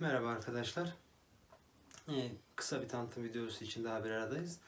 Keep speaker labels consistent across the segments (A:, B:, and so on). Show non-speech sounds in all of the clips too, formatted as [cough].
A: Merhaba arkadaşlar. Ee, kısa bir tanıtım videosu için daha bir aradayız.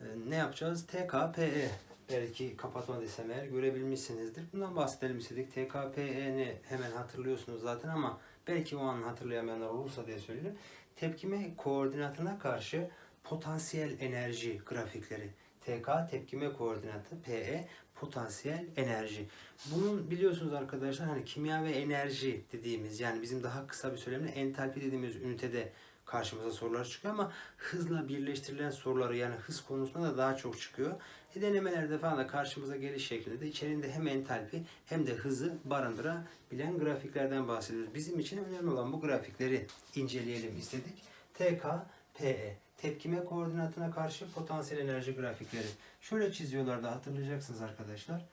A: Ee, ne yapacağız? TKPE. Belki kapatma desem eğer görebilmişsinizdir. Bundan bahsedelim istedik. TKPE ne? Hemen hatırlıyorsunuz zaten ama belki o an hatırlayamayanlar olursa diye söylüyorum. Tepkime koordinatına karşı potansiyel enerji grafikleri. TK tepkime koordinatı, PE potansiyel enerji. Bunun biliyorsunuz arkadaşlar hani kimya ve enerji dediğimiz yani bizim daha kısa bir söylemle entalpi dediğimiz ünitede karşımıza sorular çıkıyor ama hızla birleştirilen soruları yani hız konusunda da daha çok çıkıyor. E, denemelerde falan da karşımıza geliş şeklinde de içerisinde hem entalpi hem de hızı barındırabilen grafiklerden bahsediyoruz. Bizim için önemli olan bu grafikleri inceleyelim istedik. TK, PE tepkime koordinatına karşı potansiyel enerji grafikleri. Şöyle çiziyorlar da hatırlayacaksınız arkadaşlar.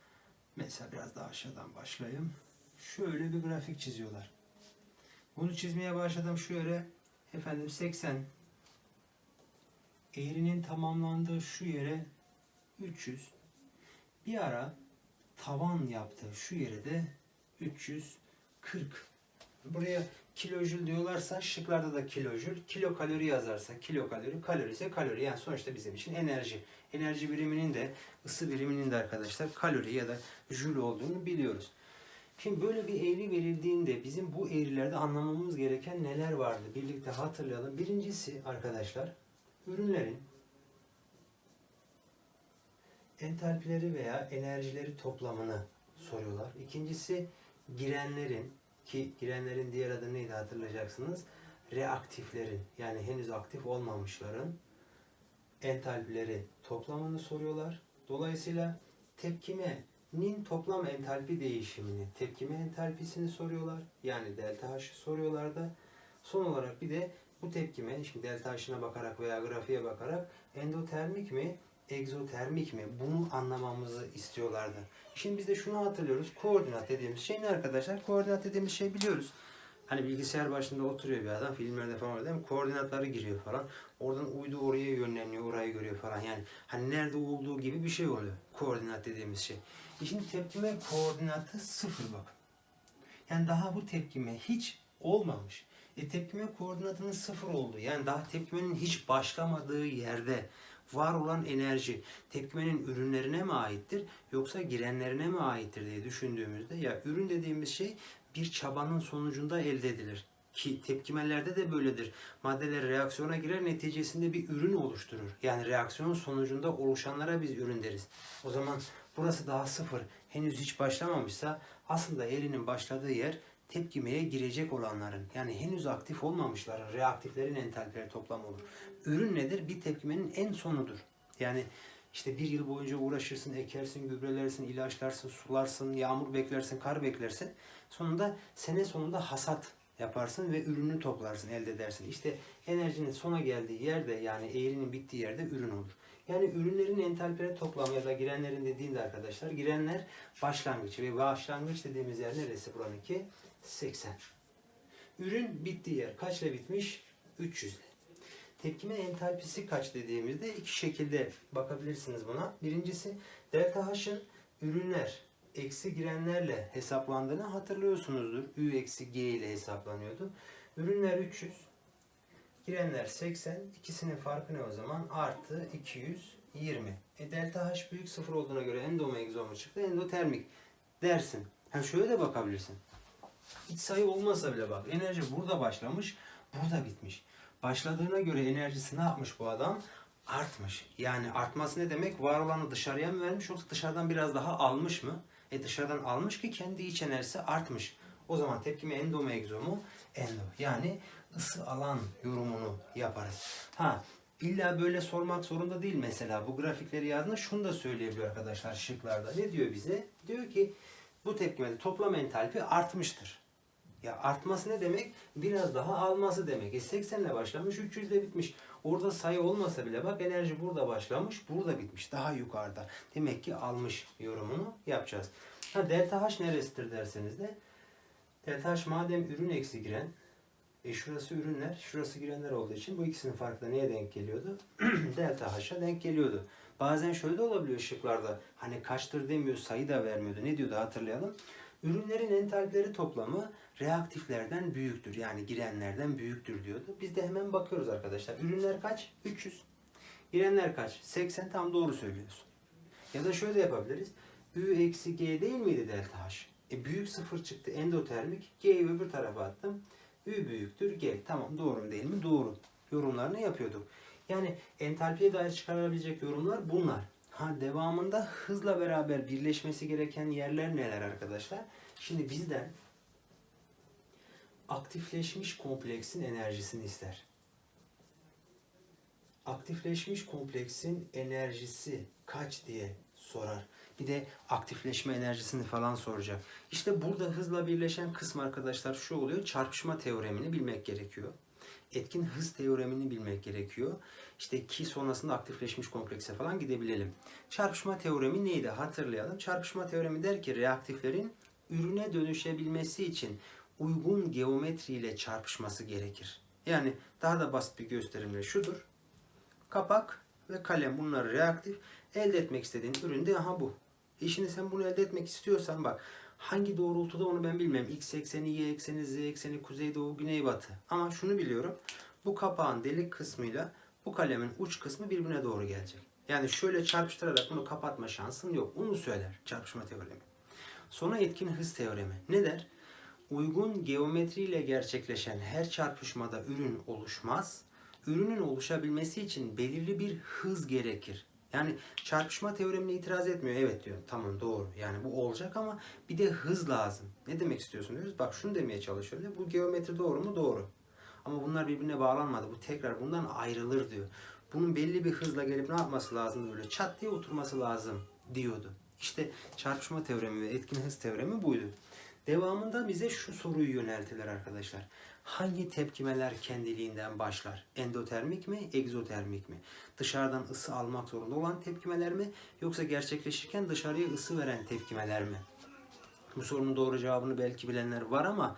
A: Mesela biraz daha aşağıdan başlayayım. Şöyle bir grafik çiziyorlar. Bunu çizmeye başladım şu yere. Efendim 80 eğrinin tamamlandığı şu yere 300 bir ara tavan yaptığı şu yere de 340 buraya kilojül diyorlarsa şıklarda da kilojül kilo kalori yazarsa kilo kalori kalori ise kalori yani sonuçta bizim için enerji enerji biriminin de ısı biriminin de arkadaşlar kalori ya da jül olduğunu biliyoruz. Şimdi böyle bir eğri verildiğinde bizim bu eğrilerde anlamamız gereken neler vardı? Birlikte hatırlayalım. Birincisi arkadaşlar ürünlerin entalpileri veya enerjileri toplamını soruyorlar. İkincisi girenlerin ki girenlerin diğer adı neydi hatırlayacaksınız. Reaktiflerin yani henüz aktif olmamışların entalpileri toplamını soruyorlar. Dolayısıyla tepkimenin toplam entalpi değişimini, tepkime entalpisini soruyorlar. Yani delta H'ı soruyorlar da. Son olarak bir de bu tepkime, şimdi delta H'ına bakarak veya grafiğe bakarak endotermik mi, egzotermik mi? Bunu anlamamızı istiyorlardı. Şimdi biz de şunu hatırlıyoruz. Koordinat dediğimiz şey ne arkadaşlar? Koordinat dediğimiz şey biliyoruz. Hani bilgisayar başında oturuyor bir adam filmlerde falan öyle değil mi? Koordinatları giriyor falan. Oradan uydu oraya yönleniyor, orayı görüyor falan. Yani hani nerede olduğu gibi bir şey oluyor. Koordinat dediğimiz şey. E şimdi tepkime koordinatı sıfır bak. Yani daha bu tepkime hiç olmamış. E tepkime koordinatının sıfır olduğu yani daha tepkimenin hiç başlamadığı yerde var olan enerji tepkimenin ürünlerine mi aittir yoksa girenlerine mi aittir diye düşündüğümüzde ya ürün dediğimiz şey bir çabanın sonucunda elde edilir. Ki tepkimelerde de böyledir. Maddeler reaksiyona girer neticesinde bir ürün oluşturur. Yani reaksiyonun sonucunda oluşanlara biz ürün deriz. O zaman burası daha sıfır. Henüz hiç başlamamışsa aslında elinin başladığı yer tepkimeye girecek olanların yani henüz aktif olmamışların reaktiflerin entalpileri toplamı olur. Ürün nedir? Bir tepkimenin en sonudur. Yani işte bir yıl boyunca uğraşırsın, ekersin, gübrelersin, ilaçlarsın, sularsın, yağmur beklersin, kar beklersin. Sonunda sene sonunda hasat yaparsın ve ürünü toplarsın, elde edersin. İşte enerjinin sona geldiği yerde yani eğrinin bittiği yerde ürün olur. Yani ürünlerin entalpileri toplamı ya da girenlerin dediğinde arkadaşlar girenler başlangıç ve başlangıç dediğimiz yer neresi buranınki? 80. Ürün bittiği yer kaçla bitmiş? 300 ile. Tepkime entalpisi kaç dediğimizde iki şekilde bakabilirsiniz buna. Birincisi delta H'ın ürünler eksi girenlerle hesaplandığını hatırlıyorsunuzdur. Ü eksi G ile hesaplanıyordu. Ürünler 300, girenler 80. İkisinin farkı ne o zaman? Artı 220. E delta H büyük sıfır olduğuna göre endoma egzoma çıktı. Endotermik dersin. Ha şöyle de bakabilirsin. Hiç sayı olmasa bile bak. Enerji burada başlamış, burada bitmiş. Başladığına göre enerjisi ne yapmış bu adam? Artmış. Yani artması ne demek? Var olanı dışarıya mı vermiş yoksa dışarıdan biraz daha almış mı? E dışarıdan almış ki kendi iç enerjisi artmış. O zaman tepkime endo mu egzo mu? Endo. Yani ısı alan yorumunu yaparız. Ha illa böyle sormak zorunda değil mesela. Bu grafikleri yazdığında şunu da söyleyebiliyor arkadaşlar şıklarda. Ne diyor bize? Diyor ki bu tepkimede toplam entalpi artmıştır. Ya artması ne demek? Biraz daha alması demek. E 80 ile başlamış, 300 ile bitmiş. Orada sayı olmasa bile bak enerji burada başlamış, burada bitmiş. Daha yukarıda. Demek ki almış yorumunu yapacağız. Ha delta H neresidir derseniz de delta H madem ürün eksi giren e şurası ürünler, şurası girenler olduğu için bu ikisinin farkı da neye denk geliyordu? [clears throat] delta H'a denk geliyordu. Bazen şöyle de olabiliyor şıklarda. Hani kaçtır demiyor, sayı da vermiyordu. Ne diyordu hatırlayalım. Ürünlerin entalpileri toplamı reaktiflerden büyüktür. Yani girenlerden büyüktür diyordu. Biz de hemen bakıyoruz arkadaşlar. Ürünler kaç? 300. Girenler kaç? 80 tam doğru söylüyorsun. Ya da şöyle yapabiliriz. Ü eksi G değil miydi delta H? E büyük sıfır çıktı endotermik. G'yi öbür tarafa attım. Ü büyüktür G. Tamam doğru mu değil mi? Doğru. Yorumlarını yapıyorduk. Yani entalpiye dair çıkarılabilecek yorumlar bunlar. Ha devamında hızla beraber birleşmesi gereken yerler neler arkadaşlar? Şimdi bizden aktifleşmiş kompleksin enerjisini ister. Aktifleşmiş kompleksin enerjisi kaç diye sorar. Bir de aktifleşme enerjisini falan soracak. İşte burada hızla birleşen kısım arkadaşlar şu oluyor. Çarpışma teoremini bilmek gerekiyor. Etkin hız teoremini bilmek gerekiyor. İşte ki sonrasında aktifleşmiş komplekse falan gidebilelim. Çarpışma teoremi neydi? Hatırlayalım. Çarpışma teoremi der ki reaktiflerin ürüne dönüşebilmesi için uygun geometriyle çarpışması gerekir. Yani daha da basit bir gösterimle şudur. Kapak ve kalem bunlar reaktif. Elde etmek istediğin ürün de aha bu. E şimdi sen bunu elde etmek istiyorsan bak hangi doğrultuda onu ben bilmem. X ekseni, Y ekseni, Z ekseni, kuzey, doğu, güney, batı. Ama şunu biliyorum. Bu kapağın delik kısmıyla bu kalemin uç kısmı birbirine doğru gelecek. Yani şöyle çarpıştırarak bunu kapatma şansın yok. Onu söyler çarpışma teoremi. Sonra etkin hız teoremi. Ne der? Uygun geometriyle gerçekleşen her çarpışmada ürün oluşmaz. Ürünün oluşabilmesi için belirli bir hız gerekir. Yani çarpışma teoremine itiraz etmiyor. Evet diyor. Tamam doğru. Yani bu olacak ama bir de hız lazım. Ne demek istiyorsun diyoruz. Bak şunu demeye çalışıyor. Bu geometri doğru mu? Doğru. Ama bunlar birbirine bağlanmadı. Bu tekrar bundan ayrılır diyor. Bunun belli bir hızla gelip ne yapması lazım böyle çat diye oturması lazım diyordu. İşte çarpışma teoremi ve etkin hız teoremi buydu. Devamında bize şu soruyu yöneltiler arkadaşlar. Hangi tepkimeler kendiliğinden başlar? Endotermik mi, egzotermik mi? Dışarıdan ısı almak zorunda olan tepkimeler mi? Yoksa gerçekleşirken dışarıya ısı veren tepkimeler mi? Bu sorunun doğru cevabını belki bilenler var ama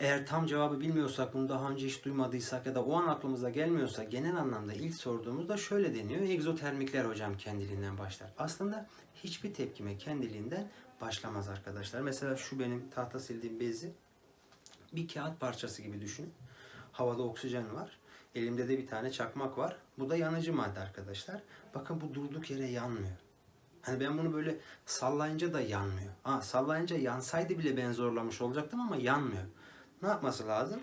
A: eğer tam cevabı bilmiyorsak, bunu daha önce hiç duymadıysak ya da o an aklımıza gelmiyorsa genel anlamda ilk sorduğumuzda şöyle deniyor. Egzotermikler hocam kendiliğinden başlar. Aslında hiçbir tepkime kendiliğinden başlamaz arkadaşlar. Mesela şu benim tahta sildiğim bezi bir kağıt parçası gibi düşünün. Havada oksijen var. Elimde de bir tane çakmak var. Bu da yanıcı madde arkadaşlar. Bakın bu durduk yere yanmıyor. Hani ben bunu böyle sallayınca da yanmıyor. Ha, sallayınca yansaydı bile ben zorlamış olacaktım ama yanmıyor. Ne yapması lazım?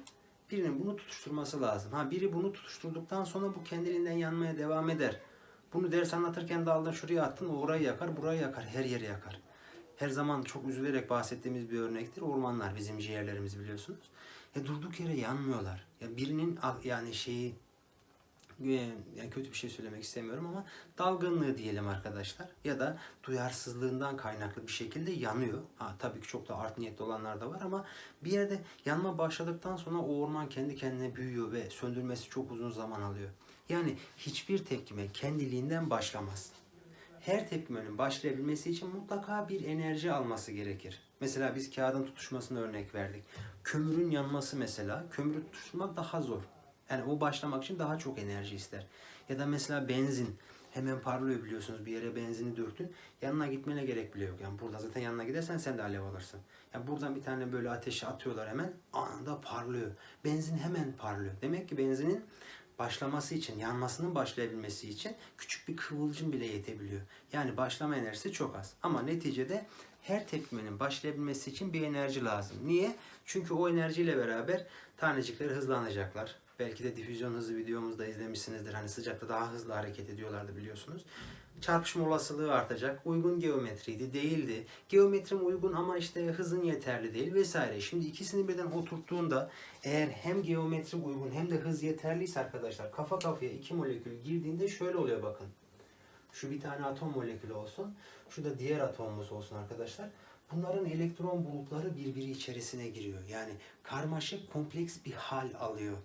A: Birinin bunu tutuşturması lazım. Ha biri bunu tutuşturduktan sonra bu kendiliğinden yanmaya devam eder. Bunu ders anlatırken de aldın şuraya attın orayı yakar, burayı yakar, her yeri yakar. Her zaman çok üzülerek bahsettiğimiz bir örnektir. Ormanlar bizim ciğerlerimiz biliyorsunuz. Ya durduk yere yanmıyorlar. Ya birinin yani şeyi e, yani kötü bir şey söylemek istemiyorum ama dalgınlığı diyelim arkadaşlar ya da duyarsızlığından kaynaklı bir şekilde yanıyor. Ha tabii ki çok da art niyetli olanlar da var ama bir yerde yanma başladıktan sonra o orman kendi kendine büyüyor ve söndürmesi çok uzun zaman alıyor. Yani hiçbir tepkime kendiliğinden başlamaz. Her tepkimenin başlayabilmesi için mutlaka bir enerji alması gerekir. Mesela biz kağıdın tutuşmasını örnek verdik. Kömürün yanması mesela, kömürü tutuşturmak daha zor. Yani o başlamak için daha çok enerji ister. Ya da mesela benzin hemen parlıyor biliyorsunuz bir yere benzini döktün. Yanına gitmene gerek bile yok. Yani burada zaten yanına gidersen sen de alev alırsın. Yani buradan bir tane böyle ateşe atıyorlar hemen anında parlıyor. Benzin hemen parlıyor. Demek ki benzinin başlaması için, yanmasının başlayabilmesi için küçük bir kıvılcım bile yetebiliyor. Yani başlama enerjisi çok az. Ama neticede her tepkimenin başlayabilmesi için bir enerji lazım. Niye? Çünkü o enerjiyle beraber tanecikler hızlanacaklar. Belki de difüzyon hızı videomuzda izlemişsinizdir. Hani sıcakta daha hızlı hareket ediyorlardı biliyorsunuz. Çarpışma olasılığı artacak. Uygun geometriydi, değildi. Geometrim uygun ama işte hızın yeterli değil vesaire. Şimdi ikisini birden oturttuğunda eğer hem geometri uygun hem de hız yeterliyse arkadaşlar kafa kafaya iki molekül girdiğinde şöyle oluyor bakın. Şu bir tane atom molekülü olsun. Şu da diğer atomumuz olsun arkadaşlar. Bunların elektron bulutları birbiri içerisine giriyor. Yani karmaşık kompleks bir hal alıyor.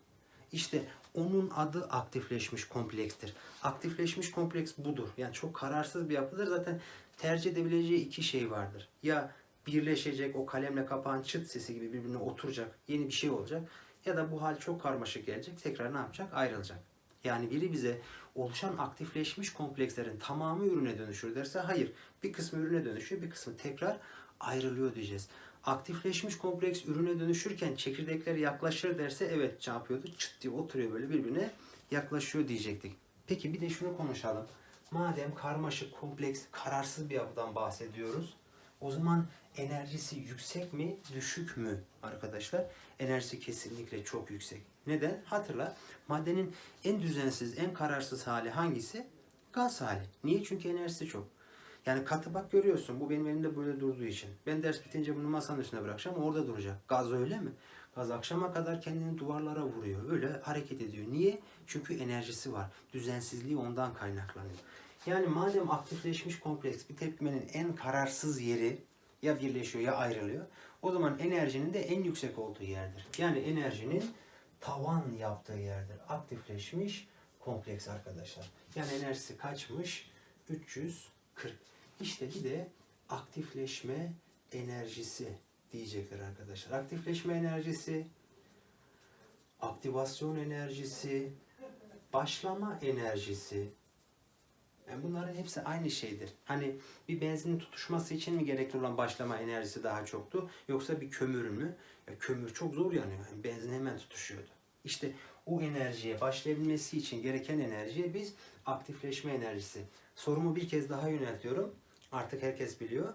A: İşte onun adı aktifleşmiş komplekstir. Aktifleşmiş kompleks budur. Yani çok kararsız bir yapıdır. Zaten tercih edebileceği iki şey vardır. Ya birleşecek o kalemle kapağın çıt sesi gibi birbirine oturacak yeni bir şey olacak. Ya da bu hal çok karmaşık gelecek tekrar ne yapacak? Ayrılacak. Yani biri bize oluşan aktifleşmiş komplekslerin tamamı ürüne dönüşür derse hayır. Bir kısmı ürüne dönüşüyor bir kısmı tekrar ayrılıyor diyeceğiz. Aktifleşmiş kompleks ürüne dönüşürken çekirdekler yaklaşır derse evet ne yapıyordu? Çıt diye oturuyor böyle birbirine yaklaşıyor diyecektik. Peki bir de şunu konuşalım. Madem karmaşık, kompleks, kararsız bir yapıdan bahsediyoruz. O zaman enerjisi yüksek mi, düşük mü arkadaşlar? Enerjisi kesinlikle çok yüksek. Neden? Hatırla. Maddenin en düzensiz, en kararsız hali hangisi? Gaz hali. Niye? Çünkü enerjisi çok. Yani katı bak görüyorsun. Bu benim elimde böyle durduğu için. Ben ders bitince bunu masanın üstüne bırakacağım. Orada duracak. Gaz öyle mi? Gaz akşama kadar kendini duvarlara vuruyor. Öyle hareket ediyor. Niye? Çünkü enerjisi var. Düzensizliği ondan kaynaklanıyor. Yani madem aktifleşmiş kompleks bir tepkimenin en kararsız yeri ya birleşiyor ya ayrılıyor. O zaman enerjinin de en yüksek olduğu yerdir. Yani enerjinin tavan yaptığı yerdir. Aktifleşmiş kompleks arkadaşlar. Yani enerjisi kaçmış? 340. İşte bir de aktifleşme enerjisi diyecekler arkadaşlar. Aktifleşme enerjisi, aktivasyon enerjisi, başlama enerjisi. Yani bunların hepsi aynı şeydir. Hani bir benzinin tutuşması için mi gerekli olan başlama enerjisi daha çoktu? Yoksa bir kömür mü? Ya kömür çok zor yanıyor. Yani benzin hemen tutuşuyordu. İşte o enerjiye başlayabilmesi için gereken enerjiye biz aktifleşme enerjisi. Sorumu bir kez daha yöneltiyorum. Artık herkes biliyor.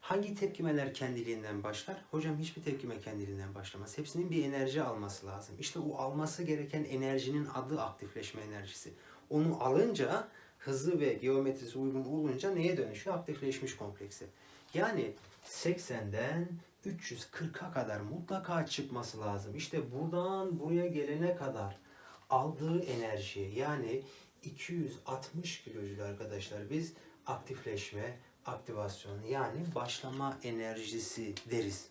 A: Hangi tepkimeler kendiliğinden başlar? Hocam hiçbir tepkime kendiliğinden başlamaz. Hepsinin bir enerji alması lazım. İşte o alması gereken enerjinin adı aktifleşme enerjisi. Onu alınca hızı ve geometrisi uygun olunca neye dönüşüyor? Aktifleşmiş komplekse. Yani 80'den 340'a kadar mutlaka çıkması lazım. İşte buradan buraya gelene kadar aldığı enerji yani 260 kilojül arkadaşlar biz aktifleşme, aktivasyon yani başlama enerjisi deriz.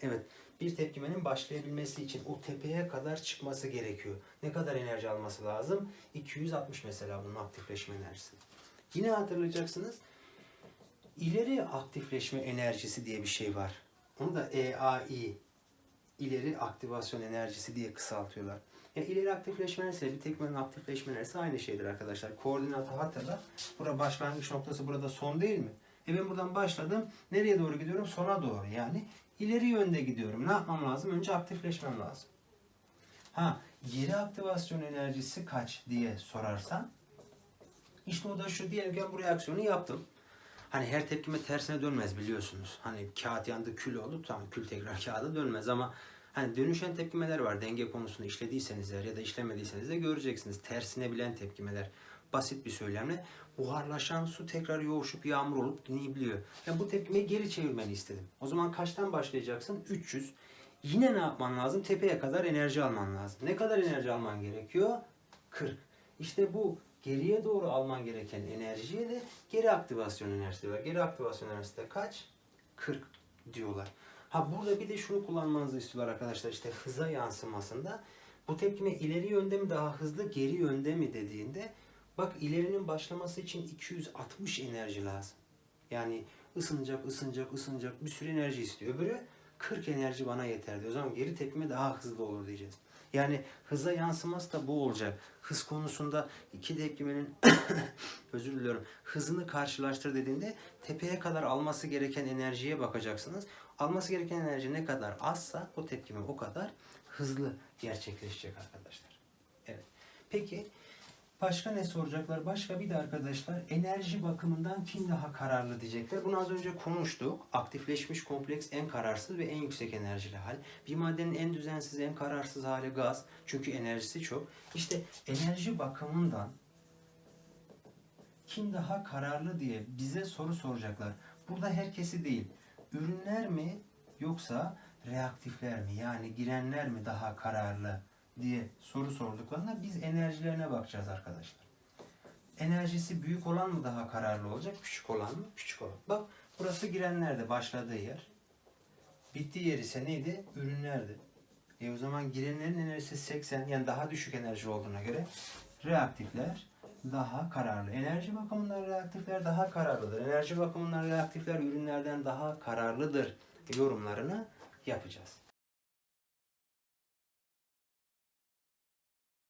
A: Evet bir tepkimenin başlayabilmesi için o tepeye kadar çıkması gerekiyor. Ne kadar enerji alması lazım? 260 mesela bunun aktifleşme enerjisi. Yine hatırlayacaksınız. İleri aktifleşme enerjisi diye bir şey var. Onu da EAI ileri aktivasyon enerjisi diye kısaltıyorlar. Ya ileri aktifleşme bir tekmenin aktifleşme enerjisi aynı şeydir arkadaşlar. Koordinatı hatırla. Burada başlangıç noktası burada son değil mi? E ben buradan başladım. Nereye doğru gidiyorum? Sona doğru. Yani ileri yönde gidiyorum. Ne yapmam lazım? Önce aktifleşmem lazım. Ha, geri aktivasyon enerjisi kaç diye sorarsan işte o da şu diyelim ki buraya aksiyonu yaptım. Hani her tepkime tersine dönmez biliyorsunuz. Hani kağıt yandı kül oldu tamam kül tekrar kağıda dönmez ama hani dönüşen tepkimeler var. Denge konusunu işlediyseniz eğer ya da işlemediyseniz de göreceksiniz. Tersine bilen tepkimeler. Basit bir söylemle buharlaşan su tekrar yoğuşup yağmur olup dinleyebiliyor. Yani bu tepkimeyi geri çevirmeni istedim. O zaman kaçtan başlayacaksın? 300. Yine ne yapman lazım? Tepeye kadar enerji alman lazım. Ne kadar enerji alman gerekiyor? 40. İşte bu geriye doğru alman gereken enerjiye de geri aktivasyon enerjisi var. Geri aktivasyon enerjisi de kaç? 40 diyorlar. Ha burada bir de şunu kullanmanızı istiyorlar arkadaşlar işte hıza yansımasında. Bu tepkime ileri yönde mi daha hızlı geri yönde mi dediğinde bak ilerinin başlaması için 260 enerji lazım. Yani ısınacak, ısınacak, ısınacak bir sürü enerji istiyor. Öbürü 40 enerji bana yeter diyor. O zaman geri tepkime daha hızlı olur diyeceğiz. Yani hıza yansıması da bu olacak. Hız konusunda iki tepkimenin [coughs] özür diliyorum hızını karşılaştır dediğinde tepeye kadar alması gereken enerjiye bakacaksınız. Alması gereken enerji ne kadar azsa o tepkime o kadar hızlı gerçekleşecek arkadaşlar. Evet. Peki Başka ne soracaklar? Başka bir de arkadaşlar enerji bakımından kim daha kararlı diyecekler. Bunu az önce konuştuk. Aktifleşmiş kompleks en kararsız ve en yüksek enerjili hal. Bir maddenin en düzensiz, en kararsız hali gaz. Çünkü enerjisi çok. İşte enerji bakımından kim daha kararlı diye bize soru soracaklar. Burada herkesi değil. Ürünler mi yoksa reaktifler mi? Yani girenler mi daha kararlı? diye soru sorduklarında biz enerjilerine bakacağız arkadaşlar. Enerjisi büyük olan mı daha kararlı olacak, küçük olan mı? Küçük olan. Bak burası girenlerde başladığı yer. Bittiği yer ise neydi? Ürünlerdi. E o zaman girenlerin enerjisi 80 yani daha düşük enerji olduğuna göre reaktifler daha kararlı. Enerji bakımından reaktifler daha kararlıdır. Enerji bakımından reaktifler ürünlerden daha kararlıdır yorumlarını yapacağız.